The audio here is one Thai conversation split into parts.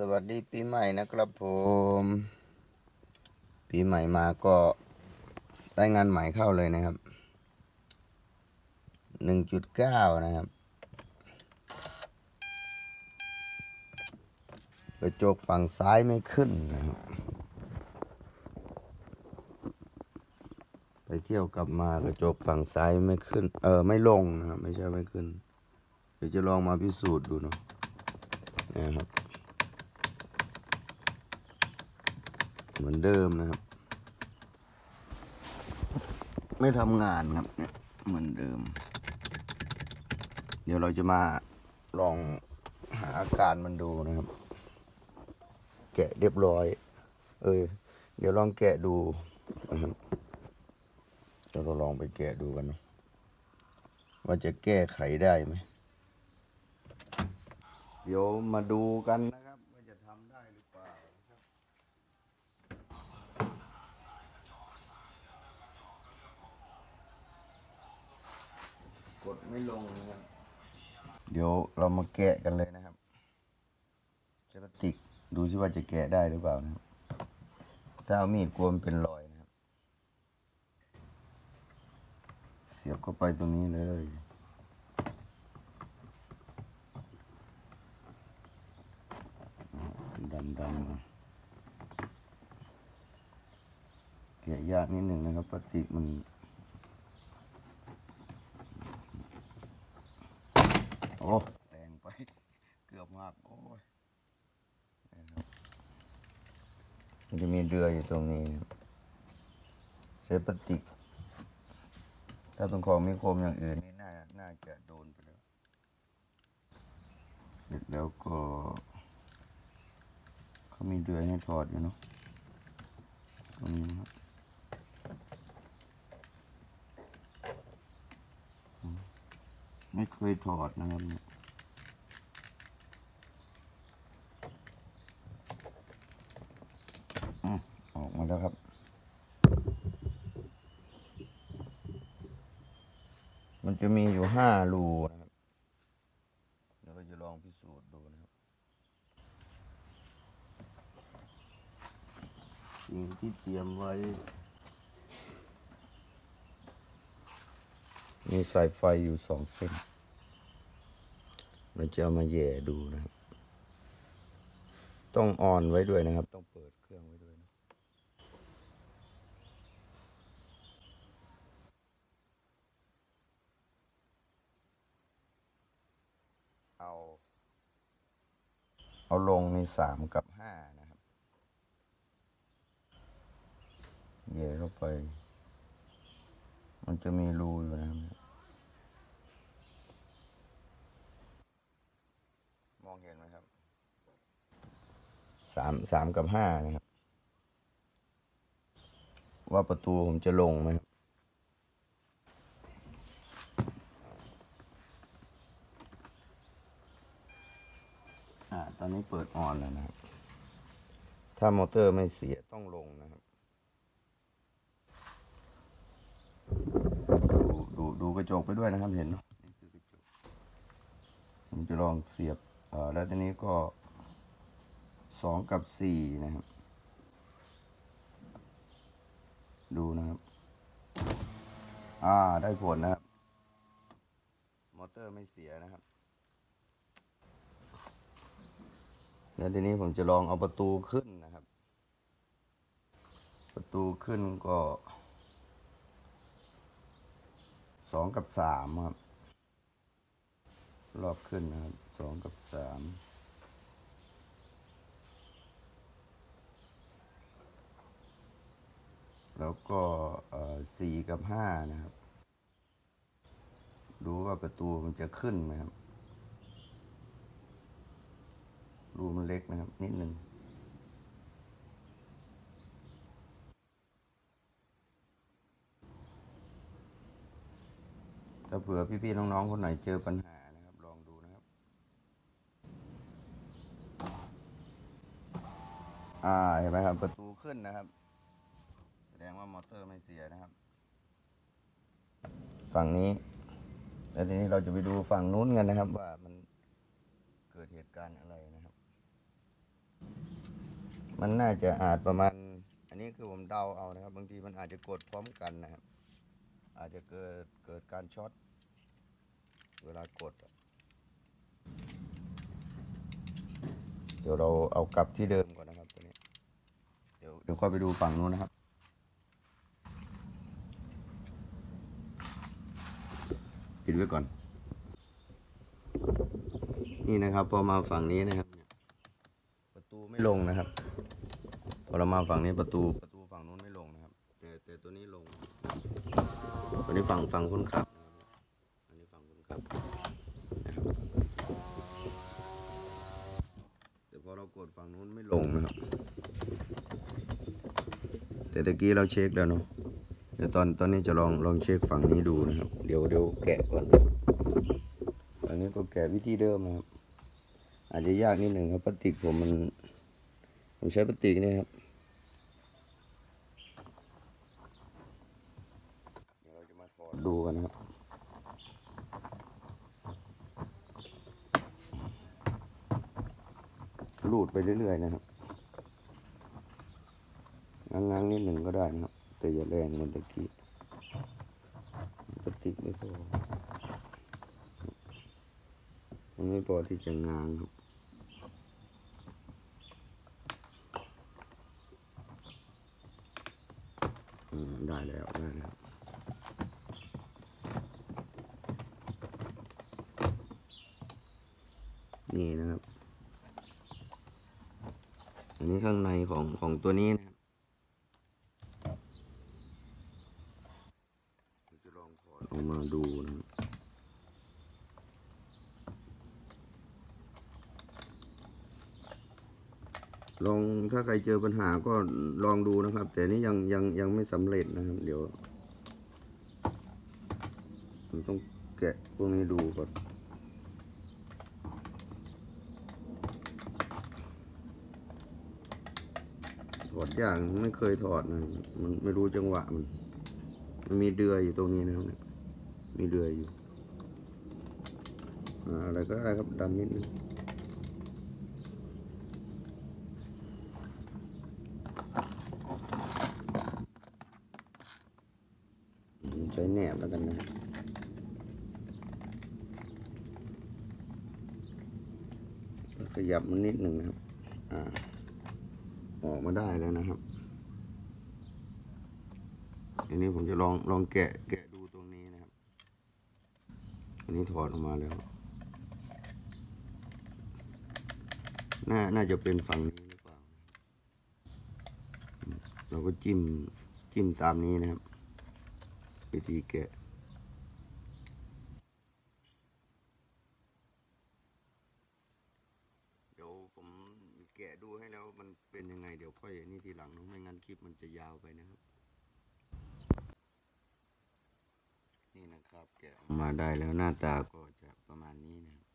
สวัสดีปีใหม่นะครับผม ปีใหม่มาก็ได้งานใหม่เข้าเลยนะครับ หนึ่งจุดเก้านะครับ กระจกฝั่งซ้ายไม่ขึ้นนะครับ ไปเที่ยวกลับมากระจกฝั่งซ้ายไม่ขึ้น เออไม่ลงนะครับ ไม่ใช่ไม่ขึ้น เดี๋ยวจะลองมาพิสูจน์ดูเนาะนะครับ เหมือนเดิมนะครับ ไม่ทำงานครับเนี่ยเหมือนเดิม เดี๋ยวเราจะมาลองหาอาการมันดูนะครับ แกะเรียบร้อย เออเดี๋ยวลองแกะดูนะครับเราลองไปแกะดูกันนะว่าจะแก้ไขได้ไหม เดี๋ยวมาดูกันนะทำได้หรือเปล่านะครับ กด ไม่ลงนะครับเดี๋ยวเรามาแกะกันเลยนะครับเจลาติกดูซิว่าจะแกะได้หรือเปล่านะครับ ถ้าเอามีดกลัวมันเป็นรอยนะครับ เสียบเข้าไปตรงนี้เลยดันดันมาแกะยากนิดหนึ่งนะครับพลาสติกมัน อ้แรงไป เกือบมาก โอ้ยมันจะมีเรืออยู่ตรงนี้นะครับใช้พลาสติก ถ้าเป็นของมีคมอย่างอื่นนี่น่า น่าจะโดนไปแล้ว เสร็จแล้วก็ เขามีเดือยให้ถอดอยู่เนาะ ตรงนี้นะครับไม่เคยถอดนะครับเนี่ยอืมออกมา แล้วครับ มันจะมีอยู่ห้ารูนะครับเดี๋ยวเราจะลองพิสูจน์ดูนะครับสิ่งที่เตรียมไว้ มีสายไฟอยู่สองเส้น เราจะเอามาแหย่ดูนะครับ ต้องออนไว้ด้วยนะครับ ต้องเปิดเครื่องไว้ด้วยนะเอา เอาลงในสามกับห้านะครับแย่เข้าไป มันจะมีรูอยู่นะครับ มองเห็นไหมครับสามสามกับห้านะครับ ว่าประตูผมจะลงไหมครับ ตอนนี้เปิดออนแล้วนะครับ ถ้ามอเตอร์ไม่เสียต้องลงนะครับ ดูดูดูกระจกไปด้วยนะครับเห็นนี่คือกระจกผมจะลองเสียบเอ่อแล้วทีนี้ก็สองกับสี่นะครับ ดูนะครับ อ่าได้ผลนะครับ มอเตอร์ไม่เสียนะครับ แล้วทีนี้ผมจะลองเอาประตูขึ้นนะครับ ประตูขึ้นก็สองกับสามครับ รอบขึ้นนะครับสองกับสามแล้วก็สี่กับห้านะครับ ดูว่าประตูมันจะขึ้นไหมครับ รูมันเล็กนะครับ นิดหนึ่งถ้าเผื่อพี่ๆน้องๆคนไหนเจอปัญหานะครับ ลองดูนะครับ อ่าเห็นไหมครับประตูขึ้นนะครับ แสดงว่ามอเตอร์ไม่เสียนะครับ ฝั่งนี้ แล้วทีนี้เราจะไปดูฝั่งนู้นกันนะครับ ว่ามันเกิดเหตุการณ์อะไรนะ มันน่าจะอาจประมาณ อันนี้คือผมเดาเอานะครับ บางทีมันอาจจะกดพร้อมกันนะครับ อาจจะเกิดเกิดการช็อตเวลากด เดี๋ยวเราเอากลับที่เดิมก่อนนะครับตัวนี้ เดี๋ยวเดี๋ยวค่อยไปดูฝั่งนู้นนะครับปิดไว้ก่อน นี่นะครับ พอมาฝั่งนี้นะครับ ประตูไม่ลงนะครับ เรามาฝั่งนี้ประตูประตูฝั่งนู้นไม่ลงนะครับ แต่แต่ตัวนี้ลง ตัวนี้ฝั่งฝั่งคนขับนะครับอันนี้ฝั่งคนขับนะครับแต่พอเรากดฝั่งนู้นไม่ลงนะครับ แต่ตะกี้เราเช็คแล้วเนาะเดี๋ยวตอนตอนนี้จะลองลองเช็คฝั่งนี้ดูนะครับ เดี๋ยวเดี๋ยวแกะก่อนอันนี้ก็แกะวิธีเดิมนะครับ อาจจะยากนิดหนึ่งครับพลาสติกผมมัน ผมใช้พลาสติกนี่ครับ เดี๋ยวเราจะมาถอดดูกันนะครับ รูดไปเรื่อยๆนะครับง้างๆนิดหนึ่งก็ได้นะครับ แต่อย่าแรงเหมือนตะกี้ติกไม่พอมันไม่พอที่จะงางครับ อืมได้แล้วได้แล้ว นี่นะครับ อันนี้ข้างใน ของตัวนี้นะครับจะลองถอดออกมาดูนะครับลองถ้าใครเจอปัญหาก็ลองดูนะครับ แต่นี่ยังยังยังไม่สำเร็จนะครับ เดี๋ยวผมต้องแกะพวกนี้ดูก่อน อดอย่ากไม่เคยถอดนะมันไม่รู้จังหวะมัน มันมีเดือยอยู่ตรงนี้นะครับมีเดือยอยู่อ่าอะไรก็ได้ครับดันนิดนึงใช้แหนบแล้วกันนะขยับมันนิดหนึ่งนะครับ อ่า ออกมาได้แล้วนะครับ อั นนี้ผมจะลองลองแกะแกะดูตรงนี้นะครับ อันนี้ถอดออกมาแล้ว น่าน่าจะเป็นฝั่งนี้หรือเปล่า เราก็จิ้มจิ้มตามนี้นะครับ วิธีแกะเดี๋ยวผมแกะดูให้แล้วมันเป็นยังไงเดี๋ยวค่อยนี่ทีหลังนะไม่งั้นคลิปมันจะยาวไปนะครับ นะครับแกะออกมาได้แล้วหน้าตาก็จะประมาณนี้นะครับ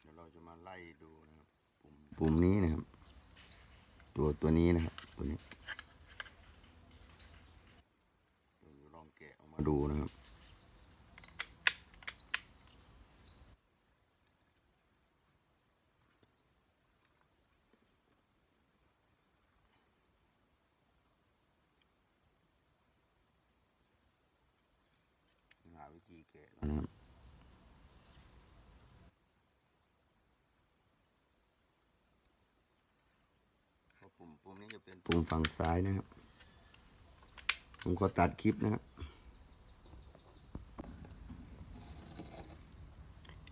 เดี๋ยวเราจะมาไล่ดูนะครับ ปุ่มปุ่มนี้นะครับ ตัวตัวนี้นะครับตัวนี้ลองแกะออกมาดูนะครับ หาวิธีแกะแล้วนะครับเพราะ ปุ่มปุ่มนี้จะเป็นปุ่มฝั่งซ้ายนะครับ ผมขอตัดคลิปนะครับ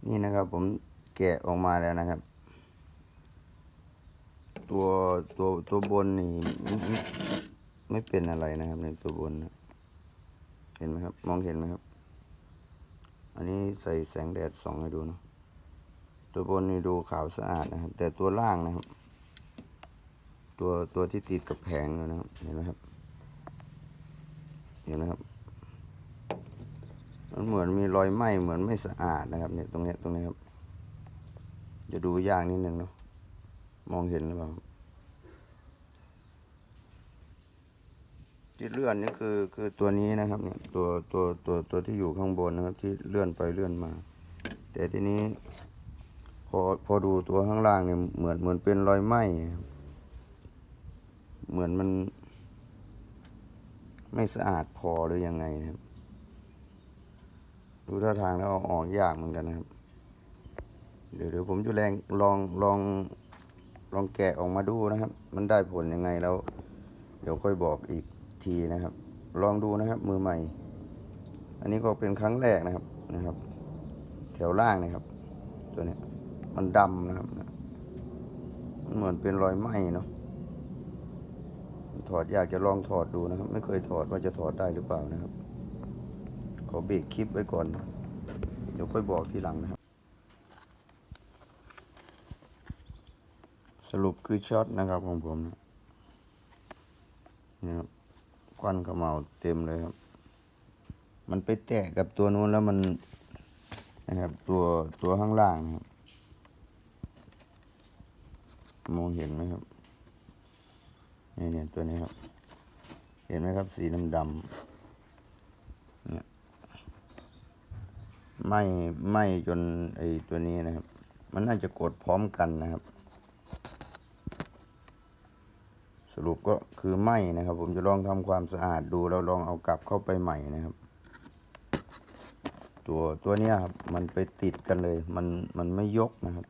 นี่นะครับผมแกะออกมาแล้วนะครับ ตัวตัวตัวบนนี่ไม่ไม่ไม่เป็นอะไรนะครับในตัวบนนะเห็นไหมครับ มองเห็นไหมครับ อันนี้ใส่แสงแดดส่องให้ดูเนาะตัวบนนี่ดูขาวสะอาดนะครับ แต่ตัวล่างนะครับ ตัวตัวที่ติดกับแผงนะครับ เห็นไหมครับ เห็นไหมครับ มันเหมือนมีรอยไหม้เหมือนไม่สะอาดนะครับเนี่ยตรงเนี้ยตรงนี้ครับ จะดูยากนิดนึงเนาะ มองเห็นหรือเปล่าที่เลื่อนนี่คือคือตัวนี้นะครับเนี่ยตัวตัวตัวตัวที่อยู่ข้างบนนะครับ ที่เลื่อนไปเลื่อนมา แต่ทีนี้พอพอดูตัวข้างล่างเนี่ยเหมือนเหมือนเป็นรอยไหม้ครับ เหมือนมัน ไม่สะอาดพอหรือยังไงนะครับ ดูท่าทางแล้วเอาออกยากเหมือนกันนะครับ เดี๋ยวเดี๋ยวผมจะแรงลองลองลองแกะออกมาดูนะครับ มันได้ผลยังไงแล้ว เดี๋ยวค่อยบอกอีกทีนะครับ ลองดูนะครับ มือใหม่ อันนี้ก็เป็นครั้งแรกนะครับนะครับ แถวล่างนะครับ ตัวนี้มันดำนะครับมันเหมือนเป็นรอยไหม้เนาะ ถอดอยากจะลองถอดดูนะครับ ไม่เคยถอดว่าจะถอดได้หรือเปล่านะครับ ขอเบรกคลิปไว้ก่อน เดี๋ยวค่อยบอกทีหลังนะครับ สรุปคือช็อตนะครับของผมนะนี่ครับควันขมเหลาเต็มเลยครับ มันไปแตะกับตัวนู้นแล้วมันนะครับตัวตัวข้างล่างนะครับ มองเห็นไหมครับ นี่เนี่ยตัวนี้ครับ เห็นไหมครับสีดำดำเนี่ยไหมไหมจนไอตัวนี้นะครับ มันน่าจะกดพร้อมกันนะครับ สรุปก็คือไหมนะครับ ผมจะลองทำความสะอาดดูแล้วลองเอากลับเข้าไปใหม่นะครับ ตัวตัวนี้ครับมันไปติดกันเลย มันมันไม่ยกนะครับ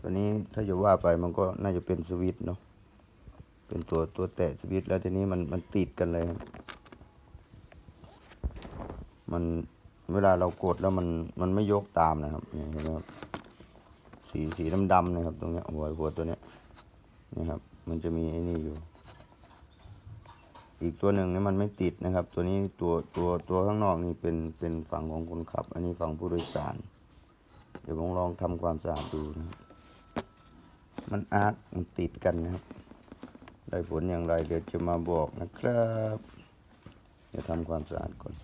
ตัวนี้ถ้าจะว่าไปมันก็น่าจะเป็นสวิตช์เนาะ เป็นตัวตัวแตะสวิตแล้วทีนี้มันมันติดกันเลย มันเวลาเรากดแล้วมันมันไม่ยกตามนะครับนี่เห็นไหมครับสีสีดำดำนะครับตรงเนี้ยหัวหัวตัวเนี้ยนี่ครับ มันจะมีไอ้นี่อยู่ อีกตัวหนึ่งนี่มันไม่ติดนะครับ ตัวนี้ตัวตัวตัวข้างนอกนี่เป็นเป็นฝั่งของคนขับ อันนี้ฝั่งผู้โดยสาร เดี๋ยวผมลองทำความสะอาดดูนะมันอาร์ตมันติดกันนะครับ ได้ผลอย่างไร เดี๋ยวจะมาบอกนะครับเดี๋ยวทำความสะอาดก่อน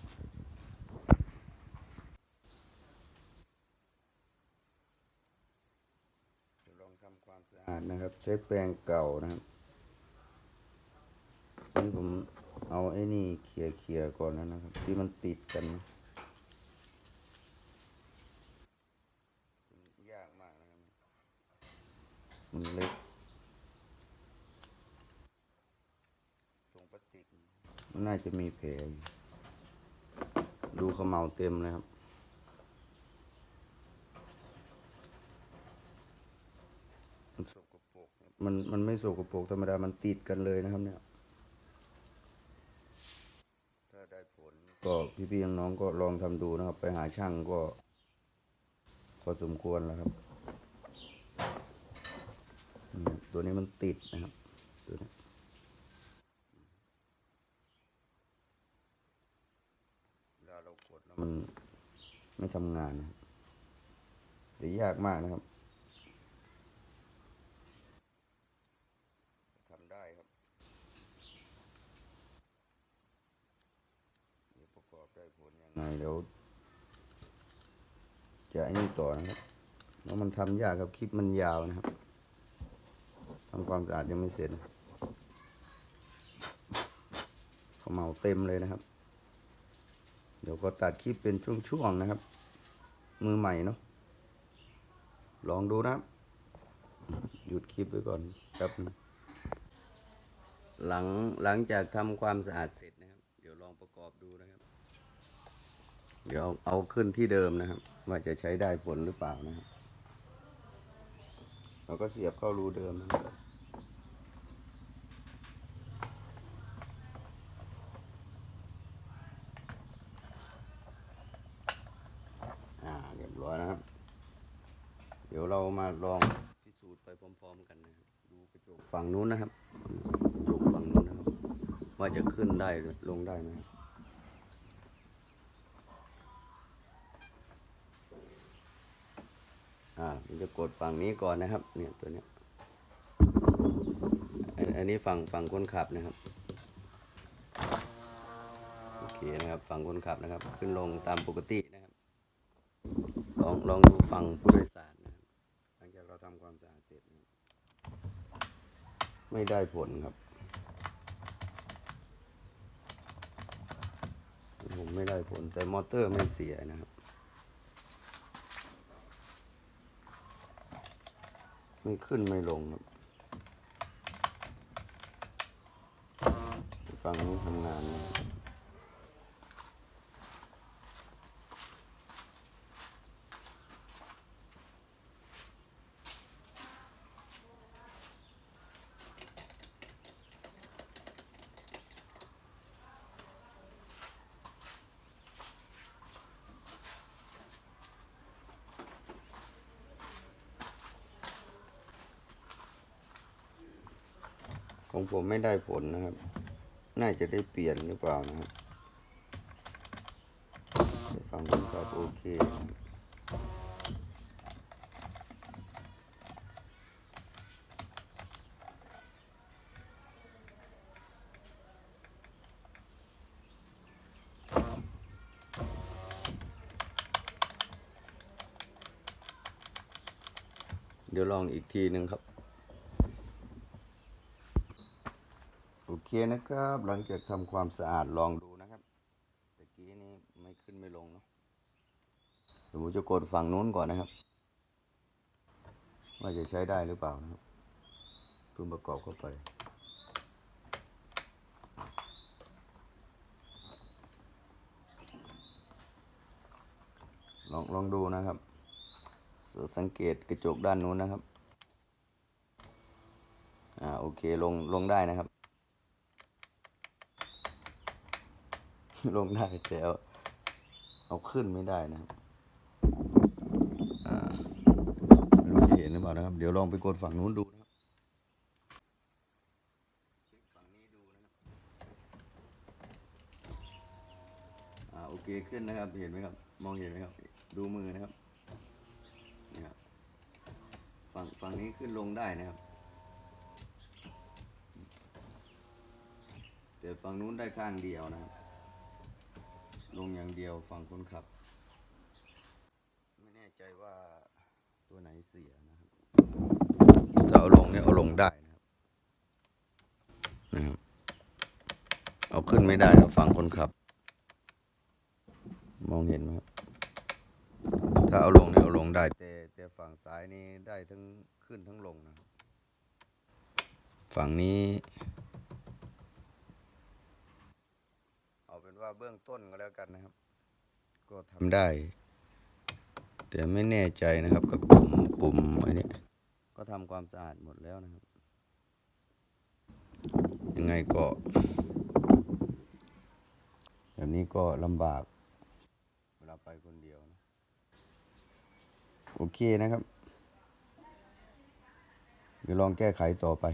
จะลองทำความสะอาดนะครับ ใช้แปรงเก่านะครับนี่ผมเอาไอ้นี่เขี่ยเขี่ยก่อนแล้วนะครับ ที่มันติดกันยากมากนะครับมันเล็ก ตรงพลาสติก มันน่าจะมีแผลอยู่ดูเขมเหลาเต็มเลยครับ มันสกปรกมันมันไม่สกปรกธรรมดา มันติดกันเลยนะครับ เนี่ย ถ้าได้ผลก็พี่ๆน้องๆก็ลองทำดูนะครับ ไปหาช่างก็พอสมควรแล้วครับ ตัวนี้มันติดนะครับ ตัวนี้ เวลาเรากดแล้วมัน ไม่ทำงานนะครับหรือยากมากนะครับทำได้ครับเดี๋ยวประกอบได้ผลยังไงเดี๋ยวจะไอ้นี่ต่อนะครับแล้วมันทำยากครับคลิปมันยาวนะครับทำความสะอาดยังไม่เสร็จเขาเมาเต็มเลยนะครับ เดี๋ยวก็ตัดคลิปเป็นช่วงๆนะครับ มือใหม่เนาะลองดูนะหยุดคลิปไว้ก่อนครับหลังหลังจากทำความสะอาดเสร็จนะครับ เดี๋ยวลองประกอบดูนะครับ เดี๋ยวเอาเอาขึ้นที่เดิมนะครับ ว่าจะใช้ได้ผลหรือเปล่านะครับเราก็เสียบเข้ารูเดิมนะครับ อ่าเรียบร้อยนะครับ เดี๋ยวเรามาลองพิสูจน์ไปพร้อมๆกันนะครับดูกระจกฝั่งนู้นนะครับกระจกฝั่งนู้นนะครับ ว่าจะขึ้นได้หรือลงได้ไหมครับอ่าผมจะกดฝั่งนี้ก่อนนะครับ เนี่ยตัวเนี้ยอันอันนี้ฝั่งฝั่งคนขับนะครับ โอเคนะครับ ฝั่งคนขับนะครับ ขึ้นลงตามปกตินะครับ ลองลองดูฝั่งผู้โดยสาร เราทำความสะอาดเสร็จไม่ได้ผลครับ ผมไม่ได้ผล แต่มอเตอร์ไม่เสียนะครับ ไม่ขึ้นไม่ลงครับฟังทำงานนะ ของผมไม่ได้ผลนะครับ น่าจะได้เปลี่ยนหรือเปล่านะครับฟังผมครับโอเคเดี๋ยวลองอีกทีหนึ่งครับ โอ เคนะครับ หลังจากทำความสะอาดลองดูนะครับตะกี้นี้ไม่ขึ้นไม่ลงเนาะเดี๋ยวผมจะกดฝั่งนู้นก่อนนะครับ ว่าจะใช้ได้หรือเปล่านะครับเพิ่งประกอบเข้าไปลองลองดูนะครับ สังเกตกระจกด้านนู้นนะครับ อ่าโอเคลงลงได้นะครับ ลงได้แต่เอาเอาขึ้นไม่ได้นะครับไม่รู้จะเห็นหรือเปล่านะครับ เดี๋ยวลองไปกดฝั่งนู้นดูนะครับเช็คฝั่งนี้ดูนะครับอ่าโอเคขึ้นนะครับ เห็นไหมครับ มองเห็นไหมครับ ดูมือนะครับนี่ครับฝั่งฝั่งนี้ขึ้นลงได้นะครับ แต่ฝั่งนู้นได้ข้างเดียวนะครับ ลงอย่างเดียวฝั่งคนขับ ไม่แน่ใจว่าตัวไหนเสียนะครับถ้าเอาลงเนี่ยเอาลงได้นะครับนะครับ เอาขึ้นไม่ได้ครับฝั่งคนขับ มองเห็นไหมครับถ้าเอาลงเนี่ยเอาลงได้แต่แต่ฝั่งซ้ายนี่ได้ทั้งขึ้นทั้งลงนะครับฝั่งนี้ เอาเป็นว่าเบื้องต้นก็แล้วกันนะครับ ก็ทำได้ แต่ไม่แน่ใจนะครับกับปุ่มปุ่มไอ้นี่ก็ทำความสะอาดหมดแล้วนะครับ ยังไงก็ แบบนี้ก็ลำบาก เวลาไปคนเดียวนะโอเคนะครับ เดี๋ยวลองแก้ไขต่อไป